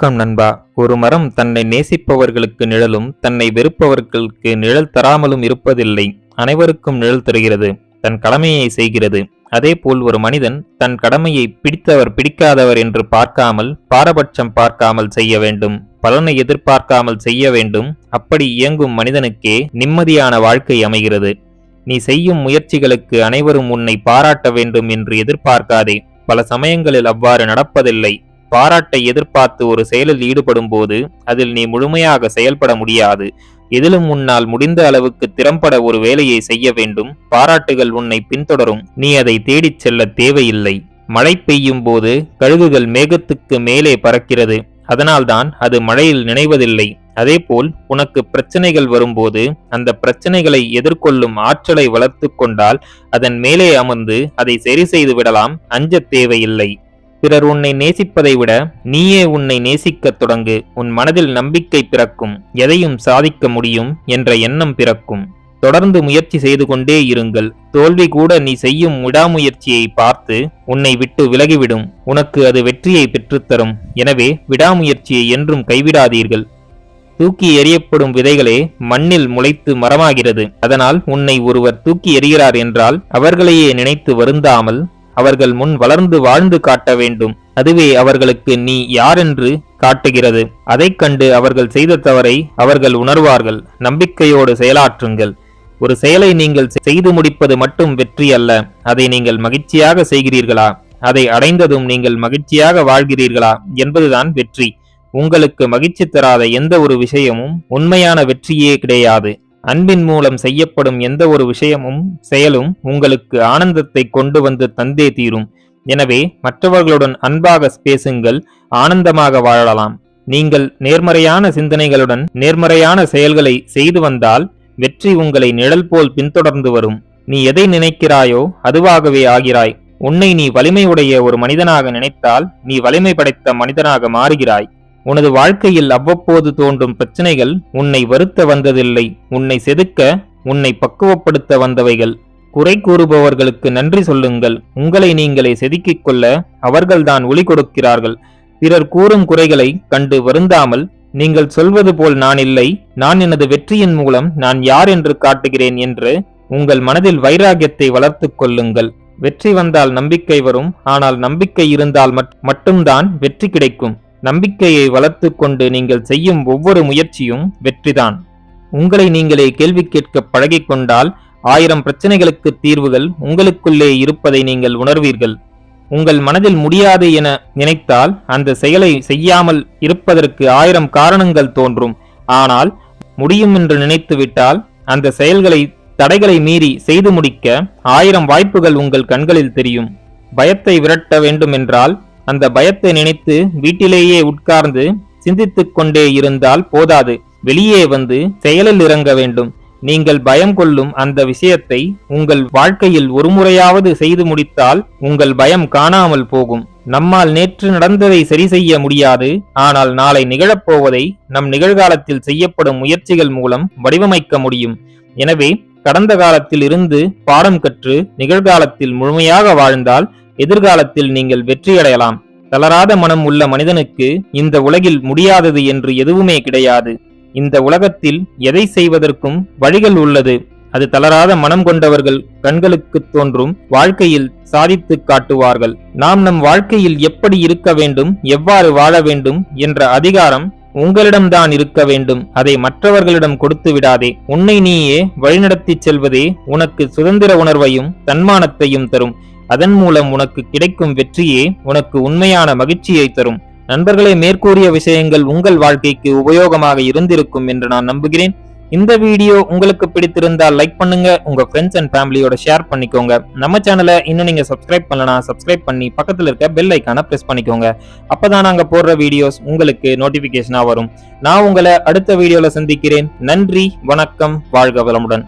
வணக்கம் நண்பா. ஒரு மரம் தன்னை நேசிப்பவர்களுக்கு நிழலும் தன்னை வெறுப்பவர்களுக்கு நிழல் தராமலும் இருப்பதில்லை. அனைவருக்கும் நிழல் தருகிறது தன் கடமையை செய்கிறது. அதேபோல் ஒரு மனிதன் தன் கடமையை பிடித்தவர் பிடிக்காதவர் என்று பார்க்காமல் பாரபட்சம் பார்க்காமல் செய்ய வேண்டும் பலனை எதிர்பார்க்காமல் செய்ய வேண்டும். அப்படி இயங்கும் மனிதனுக்கே நிம்மதியான வாழ்க்கை அமைகிறது. நீ செய்யும் முயற்சிகளுக்கு அனைவரும் உன்னை பாராட்ட வேண்டும் என்று எதிர்பார்க்காதே. பல சமயங்களில் அவ்வாறு நடப்பதில்லை. பாராட்டை எதிர்பார்த்து ஒரு செயலில் ஈடுபடும் போது அதில் நீ முழுமையாக செயல்பட முடியாது. எதிலும் உன்னால் முடிந்த அளவுக்கு திறம்பட ஒரு வேலையை செய்ய வேண்டும். பாராட்டுகள் உன்னை பின்தொடரும். நீ அதை தேடிச் செல்ல தேவையில்லை. மழை பெய்யும் போது கழுகுகள் மேகத்துக்கு மேலே பறக்கிறது. அதனால்தான் அது மழையில் நினைவதில்லை. அதேபோல் உனக்கு பிரச்சனைகள் வரும்போது அந்த பிரச்சனைகளை எதிர்கொள்ளும் ஆற்றலை வளர்த்து கொண்டால் அதன் மேலே அமர்ந்து அதை சரி செய்து விடலாம். அஞ்ச தேவையில்லை. பிறர் உன்னை நேசிப்பதை விட நீயே உன்னை நேசிக்கத் தொடங்கு. உன் மனதில் நம்பிக்கை பிறக்கும். எதையும் சாதிக்க முடியும் என்ற எண்ணம் பிறக்கும். தொடர்ந்து முயற்சி செய்து கொண்டே இருங்கள். தோல்வி கூட நீ செய்யும் விடாமுயற்சியை பார்த்து உன்னை விட்டு விலகிவிடும். உனக்கு அது வெற்றியை பெற்றுத்தரும். எனவே விடாமுயற்சியை என்றும் கைவிடாதீர்கள். தூக்கி எறியப்படும் விதைகளே மண்ணில் முளைத்து மரமாகிறது. அதனால் உன்னை ஒருவர் தூக்கி எறிகிறார் என்றால் அவர்களையே நினைத்து வருந்தாமல் அவர்கள் முன் வளர்ந்து வாழ்ந்து காட்ட வேண்டும். அதுவே அவர்களுக்கு நீ யாரென்று காட்டுகிறது. அதைக் கண்டு அவர்கள் செய்த தவறை அவர்கள் உணர்வார்கள். நம்பிக்கையோடு செயலாற்றுங்கள். ஒரு செயலை நீங்கள் செய்து முடிப்பது மட்டும் வெற்றி அல்ல. அதை நீங்கள் மகிழ்ச்சியாக செய்கிறீர்களா? அதை அடைந்ததும் நீங்கள் மகிழ்ச்சியாக வாழ்கிறீர்களா? என்பதுதான் வெற்றி. உங்களுக்கு மகிழ்ச்சி தராத எந்த ஒரு விஷயமும் உண்மையான வெற்றியே கிடையாது. அன்பின் மூலம் செய்யப்படும் எந்த ஒரு விஷயமும் செயலும் உங்களுக்கு ஆனந்தத்தை கொண்டு வந்து தந்தே தீரும். எனவே மற்றவர்களுடன் அன்பாக பேசுங்கள் ஆனந்தமாக வாழலாம். நீங்கள் நேர்மறையான சிந்தனைகளுடன் நேர்மறையான செயல்களை செய்து வந்தால் வெற்றி உங்களை நிழல் போல் பின்தொடர்ந்து வரும். நீ எதை நினைக்கிறாயோ அதுவாகவே ஆகிறாய். உன்னை நீ வலிமையுடைய ஒரு மனிதனாக நினைத்தால் நீ வலிமை படைத்த மனிதனாக மாறுகிறாய். உனது வாழ்க்கையில் அவ்வப்போது தோன்றும் பிரச்சனைகள் உன்னை வருத்த வந்ததில்லை. உன்னை செதுக்க உன்னை பக்குவப்படுத்த வந்தவைகள். குறை கூறுபவர்களுக்கு நன்றி சொல்லுங்கள். உங்களை நீங்களே செதுக்கிக் கொள்ள அவர்கள்தான் ஒளி கொடுக்கிறார்கள். பிறர் கூறும் குறைகளை கண்டு வருந்தாமல் நீங்கள் சொல்வது போல் நான் இல்லை. நான் எனது வெற்றியின் மூலம் நான் யார் என்று காட்டுகிறேன் என்று உங்கள் மனதில் வைராகியத்தை வளர்த்துக் கொள்ளுங்கள். வெற்றி வந்தால் நம்பிக்கை வரும். ஆனால் நம்பிக்கை இருந்தால் மட்டும்தான் வெற்றி கிடைக்கும். நம்பிக்கையை வளர்த்து கொண்டு நீங்கள் செய்யும் ஒவ்வொரு முயற்சியும் வெற்றிதான். உங்களை நீங்களே கேள்வி கேட்க பழகிக்கொண்டால் ஆயிரம் பிரச்சனைகளுக்கு தீர்வுகள் உங்களுக்குள்ளே இருப்பதை நீங்கள் உணர்வீர்கள். உங்கள் மனதில் முடியாது என நினைத்தால் அந்த செயலை செய்யாமல் இருப்பதற்கு ஆயிரம் காரணங்கள் தோன்றும். ஆனால் முடியும் என்று நினைத்துவிட்டால் அந்த செயல்களை தடைகளை மீறி செய்து முடிக்க ஆயிரம் வாய்ப்புகள் உங்கள் கண்களில் தெரியும். பயத்தை விரட்ட வேண்டுமென்றால் அந்த பயத்தை நினைத்து வீட்டிலேயே உட்கார்ந்து சிந்தித்துக் கொண்டே இருந்தால் போதாது. வெளியே வந்து செயலில் இறங்க வேண்டும். நீங்கள் பயம் கொள்ளும் அந்த விஷயத்தை உங்கள் வாழ்க்கையில் ஒருமுறையாவது செய்து முடித்தால் உங்கள் பயம் காணாமல் போகும். நம்மால் நேற்று நடந்ததை சரி செய்ய முடியாது. ஆனால் நாளை நிகழப்போவதை நம் நிகழ்காலத்தில் செய்யப்படும் முயற்சிகள் மூலம் வடிவமைக்க முடியும். எனவே கடந்த காலத்தில் இருந்து பாடம் கற்று நிகழ்காலத்தில் முழுமையாக வாழ்ந்தால் எதிர்காலத்தில் நீங்கள் வெற்றியடையலாம். தளராத மனம் உள்ள மனிதனுக்கு இந்த உலகில் முடியாதது என்று எதுவுமே கிடையாது. இந்த உலகத்தில் எதை செய்வதற்கும் வழிகள் உள்ளது. அது தளராத மனம் கொண்டவர்கள் கண்களுக்கு தோன்றும் வாழ்க்கையில் சாதித்து காட்டுவார்கள். நாம் நம் வாழ்க்கையில் எப்படி இருக்க வேண்டும் எவ்வாறு வாழ வேண்டும் என்ற அதிகாரம் உங்களிடம்தான் இருக்க வேண்டும். அதை மற்றவர்களிடம் கொடுத்து விடாதே. உன்னை நீயே வழிநடத்தி செல்வதே உனக்கு சுதந்திர உணர்வையும் தன்மானத்தையும் தரும். அதன் மூலம் உனக்கு கிடைக்கும் வெற்றியே உனக்கு உண்மையான மகிழ்ச்சியை தரும். நண்பர்களே மேற்கூறிய விஷயங்கள் உங்கள் வாழ்க்கைக்கு உபயோகமாக இருந்திருக்கும் என்று நான் நம்புகிறேன். இந்த வீடியோ உங்களுக்கு பிடித்திருந்தால் லைக் பண்ணுங்க உங்க ஃப்ரெண்ட்ஸ் அண்ட் ஃபேமிலியோட ஷேர் பண்ணிக்கோங்க. நம்ம சேனலை இன்னும் நீங்க சப்ஸ்கிரைப் பண்ணலாம் சப்ஸ்கிரைப் பண்ணி பக்கத்தில் இருக்க பெல் ஐக்கான பிரஸ் பண்ணிக்கோங்க. அப்பதான் நாங்க போடுற வீடியோஸ் உங்களுக்கு நோட்டிபிகேஷனா வரும். நான் உங்களை அடுத்த வீடியோல சந்திக்கிறேன். நன்றி வணக்கம் வாழ்க வளமுடன்.